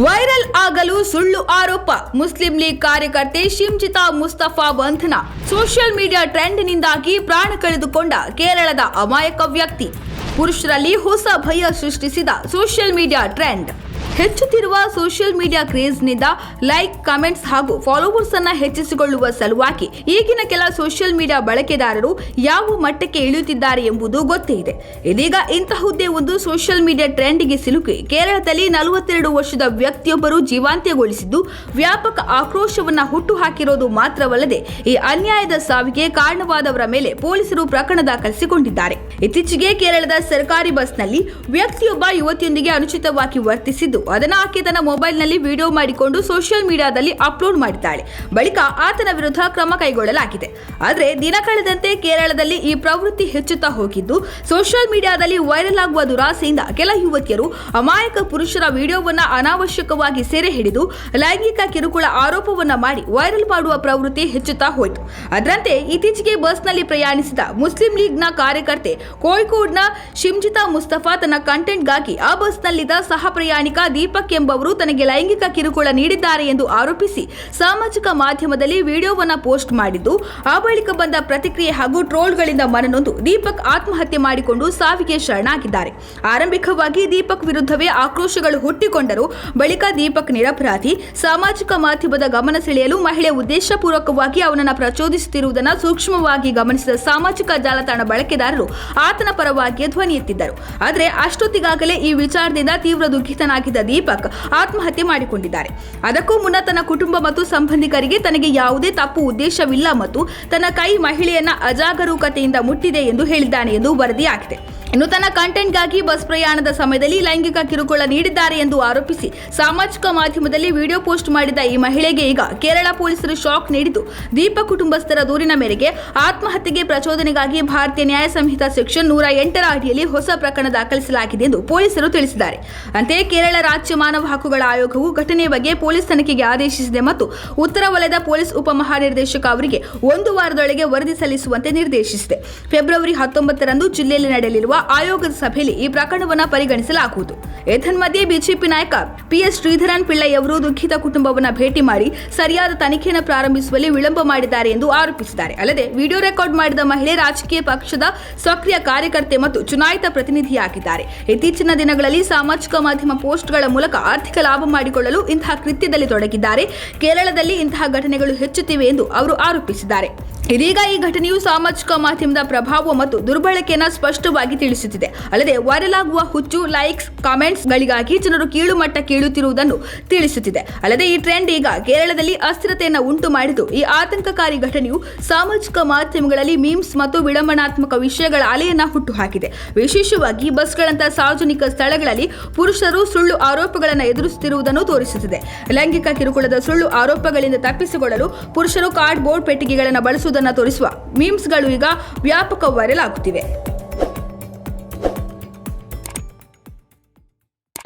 Viral ಆಗಲು ಸುಳ್ಳು ಆರೋಪ. ಮುಸ್ಲಿಂ ಲೀಗ್ ಕಾರ್ಯಕರ್ತೆ ಶಿಮ್ಚಿತಾ ಮುಸ್ತಫಾ ಬಂಧನ. ಸೋಷಿಯಲ್ ಮೀಡಿಯಾ ಟ್ರೆಂಡ್ನಿಂದಾಗಿ ಪ್ರಾಣ ಕಳೆದುಕೊಂಡ ಕೇರಳದ ಅಮಾಯಕ ವ್ಯಕ್ತಿ. ಪುರುಷರಲ್ಲಿ ಹೊಸ ಭಯ ಸೃಷ್ಟಿಸಿದ ಸೋಷಿಯಲ್ ಮೀಡಿಯಾ ಟ್ರೆಂಡ್. ಹೆಚ್ಚುತ್ತಿರುವ ಸೋಷಿಯಲ್ ಮೀಡಿಯಾ ಕ್ರೇಜ್ನಿಂದ ಲೈಕ್, ಕಮೆಂಟ್ಸ್ ಹಾಗೂ ಫಾಲೋವರ್ಸ್ ಅನ್ನ ಹೆಚ್ಚಿಸಿಕೊಳ್ಳುವ ಸಲುವಾಗಿ ಈಗಿನ ಕೆಲ ಸೋಷಿಯಲ್ ಮೀಡಿಯಾ ಬಳಕೆದಾರರು ಯಾವ ಮಟ್ಟಕ್ಕೆ ಇಳಿಯುತ್ತಿದ್ದಾರೆ ಎಂಬುದು ಗೊತ್ತೇ ಇದೆ. ಇದೀಗ ಇಂತಹುದೇ ಒಂದು ಸೋಷಿಯಲ್ ಮೀಡಿಯಾ ಟ್ರೆಂಡ್ಗೆ ಸಿಲುಕಿ ಕೇರಳದಲ್ಲಿ ನಲವತ್ತೆರಡು ವರ್ಷದ ವ್ಯಕ್ತಿಯೊಬ್ಬರು ಜೀವಾಂತ್ಯಗೊಳಿಸಿದ್ದು, ವ್ಯಾಪಕ ಆಕ್ರೋಶವನ್ನ ಹುಟ್ಟು ಹಾಕಿರೋದು ಮಾತ್ರವಲ್ಲದೆ ಈ ಅನ್ಯಾಯದ ಸಾವಿಗೆ ಕಾರಣವಾದವರ ಮೇಲೆ ಪೊಲೀಸರು ಪ್ರಕರಣ ದಾಖಲಿಸಿಕೊಂಡಿದ್ದಾರೆ. ಇತ್ತೀಚೆಗೆ ಕೇರಳದ ಸರ್ಕಾರಿ ಬಸ್ನಲ್ಲಿ ವ್ಯಕ್ತಿಯೊಬ್ಬ ಯುವತಿಯೊಂದಿಗೆ ಅನುಚಿತವಾಗಿ ವರ್ತಿಸಿದ್ದು ಅದನ್ನು ಆಕೆ ತನ್ನ ಮೊಬೈಲ್ನಲ್ಲಿ ವಿಡಿಯೋ ಮಾಡಿಕೊಂಡು ಸೋಷಿಯಲ್ ಮೀಡಿಯಾದಲ್ಲಿ ಅಪ್ಲೋಡ್ ಮಾಡಿದ್ದಾಳೆ. ಬಳಿಕ ಆತನ ವಿರುದ್ಧ ಕ್ರಮ ಕೈಗೊಳ್ಳಲಾಗಿದೆ. ಆದರೆ ದಿನ ಕಳೆದಂತೆ ಕೇರಳದಲ್ಲಿ ಈ ಪ್ರವೃತ್ತಿ ಹೆಚ್ಚುತ್ತಾ ಹೋಗಿದ್ದು ಸೋಷಿಯಲ್ ಮೀಡಿಯಾದಲ್ಲಿ ವೈರಲ್ ಆಗುವ ದುರಾಸೆಯಿಂದ ಕೆಲ ಯುವತಿಯರು ಅಮಾಯಕ ಪುರುಷರ ವಿಡಿಯೋವನ್ನ ಅನಾವಶ್ಯಕವಾಗಿ ಸೆರೆ ಹಿಡಿದು, ಲೈಂಗಿಕ ಕಿರುಕುಳ ಆರೋಪವನ್ನ ಮಾಡಿ ವೈರಲ್ ಮಾಡುವ ಪ್ರವೃತ್ತಿ ಹೆಚ್ಚುತ್ತಾ ಹೋಯಿತು. ಅದರಂತೆ ಇತ್ತೀಚೆಗೆ ಬಸ್ನಲ್ಲಿ ಪ್ರಯಾಣಿಸಿದ ಮುಸ್ಲಿಂ ಲೀಗ್ನ ಕಾರ್ಯಕರ್ತೆ ಕೋಳಿಕೋಡ್ನ ಶಿಮ್ಜಿತಾ ಮುಸ್ತಫಾ ತನ್ನ ಕಂಟೆಂಟ್ಗಾಗಿ ಆ ಬಸ್ನಲ್ಲಿದ್ದ ಸಹ ಪ್ರಯಾಣಿಕ ದೀಪಕ್ ಎಂಬವರು ತನಗೆ ಲೈಂಗಿಕ ಕಿರುಕುಳ ನೀಡಿದ್ದಾರೆ ಎಂದು ಆರೋಪಿಸಿ ಸಾಮಾಜಿಕ ಮಾಧ್ಯಮದಲ್ಲಿ ವಿಡಿಯೋವನ್ನ ಪೋಸ್ಟ್ ಮಾಡಿದ್ದು, ಆ ಬಳಿಕ ಬಂದ ಪ್ರತಿಕ್ರಿಯೆ ಹಾಗೂ ಟ್ರೋಲ್ಗಳಿಂದ ಮನನೊಂದು ದೀಪಕ್ ಆತ್ಮಹತ್ಯೆ ಮಾಡಿಕೊಂಡು ಸಾವಿಗೆ ಶರಣಾಗಿದ್ದಾರೆ. ಆರಂಭಿಕವಾಗಿ ದೀಪಕ್ ವಿರುದ್ಧವೇ ಆಕ್ರೋಶಗಳು ಹುಟ್ಟಿಕೊಂಡರು. ಬಳಿಕ ದೀಪಕ್ ನಿರಪರಾಧಿ. ಸಾಮಾಜಿಕ ಮಾಧ್ಯಮದ ಗಮನ ಸೆಳೆಯಲು ಮಹಿಳೆ ಉದ್ದೇಶಪೂರ್ವಕವಾಗಿ ಅವನನ್ನು ಪ್ರಚೋದಿಸುತ್ತಿರುವುದನ್ನು ಸೂಕ್ಷ್ಮವಾಗಿ ಗಮನಿಸಿದ ಸಾಮಾಜಿಕ ಜಾಲತಾಣ ಬಳಕೆದಾರರು ಆತನ ಪರವಾಗಿ ಧ್ವನಿ ಎತ್ತಿದ್ದರು ಆದರೆ ಅಷ್ಟೊತ್ತಿಗಾಗಲೇ ಈ ವಿಚಾರದಿಂದ ತೀವ್ರ ದುಃಖಿತನಾಗಿದ್ದ ದೀಪಕ್ ಆತ್ಮಹತ್ಯೆ ಮಾಡಿಕೊಂಡಿದ್ದಾರೆ. ಅದಕ್ಕೂ ಮುನ್ನ ತನ್ನ ಕುಟುಂಬ ಮತ್ತು ಸಂಬಂಧಿಕರಿಗೆ ತನಗೆ ಯಾವುದೇ ತಪ್ಪು ಉದ್ದೇಶವಿಲ್ಲ ಮತ್ತು ತನ್ನ ಕೈ ಮಹಿಳೆಯನ್ನ ಅಜಾಗರೂಕತೆಯಿಂದ ಮುಟ್ಟಿದೆ ಎಂದು ಹೇಳಿದ್ದಾನೆ ಎಂದು ವರದಿಯಾಗಿದೆ. ಇನ್ನು ತನ್ನ ಕಂಟೆಂಟ್ಗಾಗಿ ಬಸ್ ಪ್ರಯಾಣದ ಸಮಯದಲ್ಲಿ ಲೈಂಗಿಕ ಕಿರುಕುಳ ನೀಡಿದ್ದಾರೆ ಎಂದು ಆರೋಪಿಸಿ ಸಾಮಾಜಿಕ ಮಾಧ್ಯಮದಲ್ಲಿ ವಿಡಿಯೋ ಪೋಸ್ಟ್ ಮಾಡಿದ ಈ ಮಹಿಳೆಗೆ ಈಗ ಕೇರಳ ಪೊಲೀಸರು ಶಾಕ್ ನೀಡಿದ್ದು, ದೀಪ ಕುಟುಂಬಸ್ಥರ ದೂರಿನ ಮೇರೆಗೆ ಆತ್ಮಹತ್ಯೆಗೆ ಪ್ರಚೋದನೆಗಾಗಿ ಭಾರತೀಯ ನ್ಯಾಯ ಸಂಹಿತಾ ಸೆಕ್ಷನ್ ನೂರ ಎಂಟರ ಅಡಿಯಲ್ಲಿ ಹೊಸ ಪ್ರಕರಣ ದಾಖಲಿಸಲಾಗಿದೆ ಎಂದು ಪೊಲೀಸರು ತಿಳಿಸಿದ್ದಾರೆ. ಅಂತೆಯೇ ಕೇರಳ ರಾಜ್ಯ ಮಾನವ ಹಕ್ಕುಗಳ ಆಯೋಗವು ಘಟನೆ ಬಗ್ಗೆ ಪೊಲೀಸ್ ತನಿಖೆಗೆ ಆದೇಶಿಸಿದೆ ಮತ್ತು ಉತ್ತರ ವಲಯದ ಪೊಲೀಸ್ ಉಪಮಹಾನಿರ್ದೇಶಕ ಅವರಿಗೆ ಒಂದು ವಾರದೊಳಗೆ ವರದಿ ಸಲ್ಲಿಸುವಂತೆ ನಿರ್ದೇಶಿಸಿದೆ. ಫೆಬ್ರವರಿ ಹತ್ತೊಂಬತ್ತರಂದು ಜಿಲ್ಲೆಯಲ್ಲಿ ನಡೆಯಲಿರುವ ಆಯೋಗದ ಸಭೆಯಲ್ಲಿ ಈ ಪ್ರಕರಣವನ್ನು ಪರಿಗಣಿಸಲಾಗುವುದು. ಏತನ್ಮಧ್ಯೆ ಬಿಜೆಪಿ ನಾಯಕ ಪಿಎಸ್ ಶ್ರೀಧರನ್ ಪಿಳ್ಳೈ ಅವರು ದುಃಖಿತ ಕುಟುಂಬವನ್ನು ಭೇಟಿ ಮಾಡಿ ಸರಿಯಾದ ತನಿಖೆಯನ್ನು ಪ್ರಾರಂಭಿಸುವಲ್ಲಿ ವಿಳಂಬ ಮಾಡಿದ್ದಾರೆ ಎಂದು ಆರೋಪಿಸಿದ್ದಾರೆ. ಅಲ್ಲದೆ ವಿಡಿಯೋ ರೆಕಾರ್ಡ್ ಮಾಡಿದ ಮಹಿಳೆ ರಾಜಕೀಯ ಪಕ್ಷದ ಸಕ್ರಿಯ ಕಾರ್ಯಕರ್ತೆ ಮತ್ತು ಚುನಾಯಿತ ಪ್ರತಿನಿಧಿಯಾಗಿದ್ದಾರೆ. ಇತ್ತೀಚಿನ ದಿನಗಳಲ್ಲಿ ಸಾಮಾಜಿಕ ಮಾಧ್ಯಮ ಪೋಸ್ಟ್ಗಳ ಮೂಲಕ ಆರ್ಥಿಕ ಲಾಭ ಮಾಡಿಕೊಳ್ಳಲು ಇಂತಹ ಕೃತ್ಯದಲ್ಲಿ ತೊಡಗಿದ್ದಾರೆ. ಕೇರಳದಲ್ಲಿ ಇಂತಹ ಘಟನೆಗಳು ಹೆಚ್ಚುತ್ತಿವೆ ಎಂದು ಅವರು ಆರೋಪಿಸಿದ್ದಾರೆ. ಇದೀಗ ಈ ಘಟನೆಯು ಸಾಮಾಜಿಕ ಮಾಧ್ಯಮದ ಪ್ರಭಾವ ಮತ್ತು ದುರ್ಬಳಕೆಯನ್ನು ಸ್ಪಷ್ಟವಾಗಿ ತಿಳಿಸುತ್ತಿದೆ. ಅಲ್ಲದೆ ವೈರಲ್ ಆಗುವ ಹುಚ್ಚು, ಲೈಕ್ಸ್, ಕಾಮೆಂಟ್ಸ್ ಗಳಿಗಾಗಿ ಜನರು ಕೀಳು ಮಟ್ಟ ಕೀಳುತ್ತಿರುವುದನ್ನು ತಿಳಿಸುತ್ತಿದೆ. ಅಲ್ಲದೆ ಈ ಟ್ರೆಂಡ್ ಈಗ ಕೇರಳದಲ್ಲಿ ಅಸ್ಥಿರತೆಯನ್ನು ಉಂಟು ಮಾಡಿದ್ದು, ಈ ಆತಂಕಕಾರಿ ಘಟನೆಯು ಸಾಮಾಜಿಕ ಮಾಧ್ಯಮಗಳಲ್ಲಿ ಮೀಮ್ಸ್ ಮತ್ತು ವಿಡಂಬನಾತ್ಮಕ ವಿಷಯಗಳ ಅಲೆಯನ್ನ ಹುಟ್ಟುಹಾಕಿದೆ. ವಿಶೇಷವಾಗಿ ಬಸ್ಗಳಂತಹ ಸಾರ್ವಜನಿಕ ಸ್ಥಳಗಳಲ್ಲಿ ಪುರುಷರು ಸುಳ್ಳು ಆರೋಪಗಳನ್ನು ಎದುರಿಸುತ್ತಿರುವುದನ್ನು ತೋರಿಸುತ್ತಿದೆ. ಲೈಂಗಿಕ ಕಿರುಕುಳದ ಸುಳ್ಳು ಆರೋಪಗಳಿಂದ ತಪ್ಪಿಸಿಕೊಳ್ಳಲು ಪುರುಷರು ಕಾರ್ಡ್ ಬೋರ್ಡ್ ಪೆಟ್ಟಿಗೆಗಳನ್ನು ಬಳಸುವುದನ್ನು ತೋರಿಸುವ ಮೀಮ್ಸ್ಗಳು ಈಗ ವ್ಯಾಪಕ ವೈರಲ್ ಆಗುತ್ತಿವೆ.